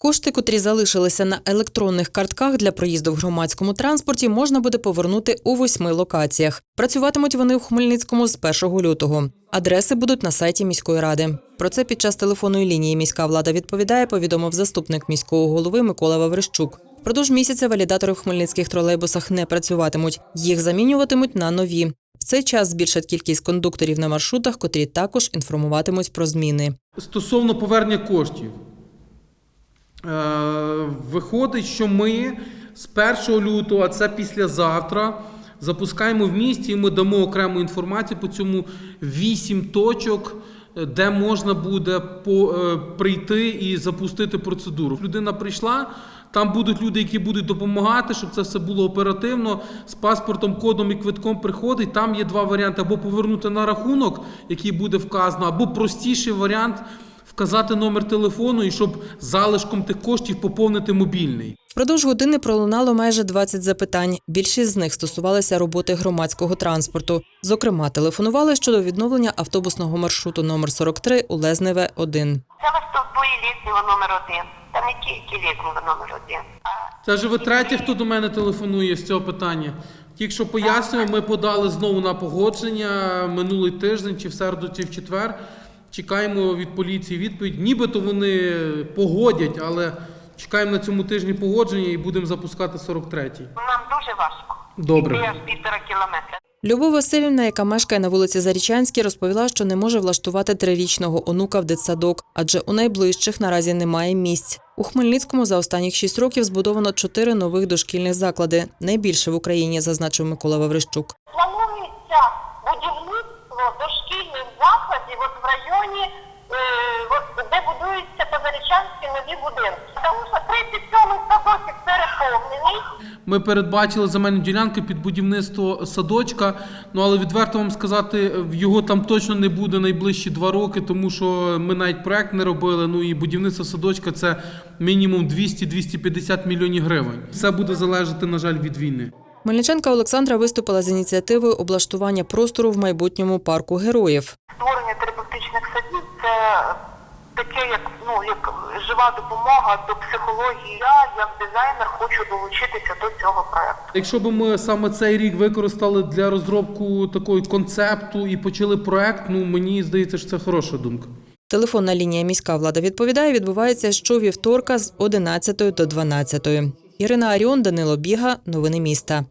Кошти, котрі залишилися на електронних картках для проїзду в громадському транспорті, можна буде повернути у восьми локаціях. Працюватимуть вони в Хмельницькому з 1 лютого. Адреси будуть на сайті міської ради. Про це під час телефонної лінії міська влада відповідає, повідомив заступник міського голови Микола Ваврищук. Впродовж місяця валідатори в хмельницьких тролейбусах не працюватимуть. Їх замінюватимуть на нові. В цей час збільшать кількість кондукторів на маршрутах, котрі також інформуватимуть про зміни. Стосовно повернення коштів, виходить, що ми з 1 лютого, а це післязавтра, запускаємо в місті і ми дамо окрему інформацію по цьому 8 точок, е, де можна буде по, е, прийти і запустити процедуру. Людина прийшла. Там будуть люди, які будуть допомагати, щоб це все було оперативно. З паспортом, кодом і квитком приходить. Там є два варіанти: або повернути на рахунок, який буде вказано, або простіший варіант вказати номер телефону і щоб залишком тих коштів поповнити мобільний. Впродовж години пролунало майже 20 запитань. Більшість з них стосувалися роботи громадського транспорту. Зокрема, телефонували щодо відновлення автобусного маршруту номер 43 у Лезневе 1 Це Листовбої Лєзнєва номер один. Та не тільки Лєзнєва номер один. А Це вже ви третє, хто до мене телефонує з цього питання. Тільки що пояснював, ми подали знову на погодження минулий тиждень, чи в середу, чи в четвер. Чекаємо від поліції відповідь. Нібито вони погодять, але чекаємо на цьому тижні погодження і будемо запускати 43-й. нам дуже важко. Добре. Півтора кілометра. Любов Васильівна, яка мешкає на вулиці Зарічанській, розповіла, що не може влаштувати трирічного онука в дитсадок, адже у найближчих наразі немає місць. У Хмельницькому за останніх шість років збудовано чотири нових дошкільних заклади, найбільше в Україні, зазначив Микола Ваврищук. Планується будівництво дошкільних закладів от в районі, е, от, де будуються позарічанські нові будинки. Тому що 37-й садочок переповнений. Ми передбачили земельну ділянку під будівництво садочка. Ну але відверто вам сказати, його там точно не буде найближчі два роки, тому що ми навіть проект не робили. Ну і будівництво садочка це мінімум 200-250 мільйонів гривень. Все буде залежати, на жаль, від війни. Хмельниченка Олександра виступила з ініціативою облаштування простору в майбутньому парку героїв. Створення терапевтичних садів це таке, як ну як жива допомога до психології. Я як дизайнер хочу долучитися до цього проекту. Якщо б ми саме цей рік використали для розробку такого концепту і почали проект, ну мені здається, що це хороша думка. Телефонна лінія міська влада відповідає, відбувається щовівторка з 11 до 12. Ірина Аріон, Данило Біга. Новини міста.